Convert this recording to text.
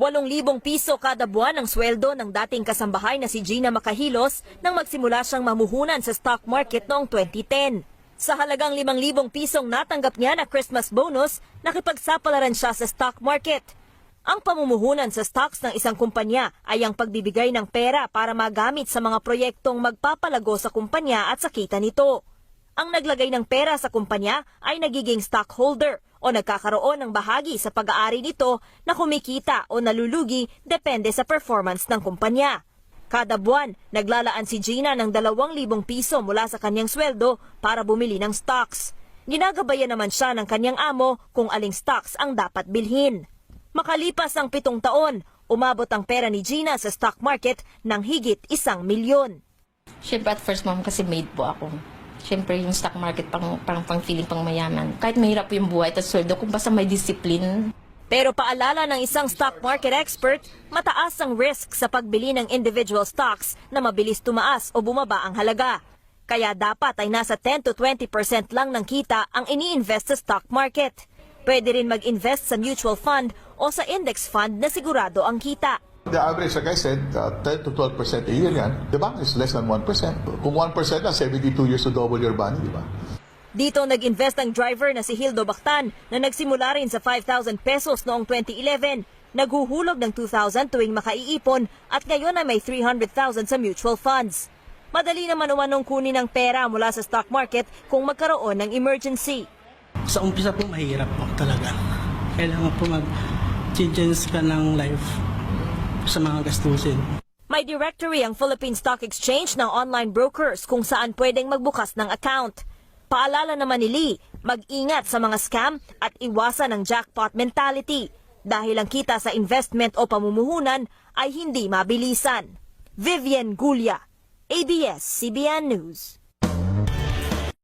8,000 piso kada buwan ang sweldo ng dating kasambahay na si Gina Makahilos nang magsimula siyang mamuhunan sa stock market noong 2010. Sa halagang 5,000 pisong natanggap niya na Christmas bonus, nakipagsapalaran siya sa stock market. Ang pamumuhunan sa stocks ng isang kumpanya ay ang pagbibigay ng pera para magamit sa mga proyektong magpapalago sa kumpanya at sa kita nito. Ang naglagay ng pera sa kumpanya ay nagiging stockholder o nagkakaroon ng bahagi sa pag-aari nito na kumikita o nalulugi depende sa performance ng kumpanya. Kada buwan, naglalaan si Gina ng 2,000 piso mula sa kanyang sweldo para bumili ng stocks. Ginagabayan naman siya ng kanyang amo kung aling stocks ang dapat bilhin. Makalipas ang pitong taon, umabot ang pera ni Gina sa stock market ng higit isang milyon. Siyempre at first ma'am kasi maid po ako. Siyempre yung stock market pang, parang pang feeling pang mayaman. Kahit mahirap yung buhay at sweldo, kung basta may discipline, Pero paalala ng isang stock market expert, mataas ang risk sa pagbili ng individual stocks na mabilis tumaas o bumaba ang halaga. Kaya dapat ay nasa 10 to 20% lang ng kita ang ini-invest sa stock market. Pwede rin mag-invest sa mutual fund o sa index fund na sigurado ang kita. The average, like I said, uh, 10 to 12 percent a year yan. The bank is less than 1 percent. Kung 1 percent na, 72 years to double your money, di ba? Dito nag-invest ang driver na si Hildo Bactan na nagsimula rin sa 5,000 pesos noong 2011. Naghuhulog ng 2,000 tuwing makaiipon at ngayon ay may 300,000 sa mutual funds. Madali naman umanong kunin ng pera mula sa stock market kung magkaroon ng emergency. Sa umpisa po mahirap po talaga. Kailangan po mag-change ka ng life sa mga gastusin. May directory ang Philippine Stock Exchange ng online brokers kung saan pwedeng magbukas ng account. Paalala naman ni Lee, mag-ingat sa mga scam at iwasan ang jackpot mentality dahil ang kita sa investment o pamumuhunan ay hindi mabilisan. Vivian Gulia, ABS-CBN News.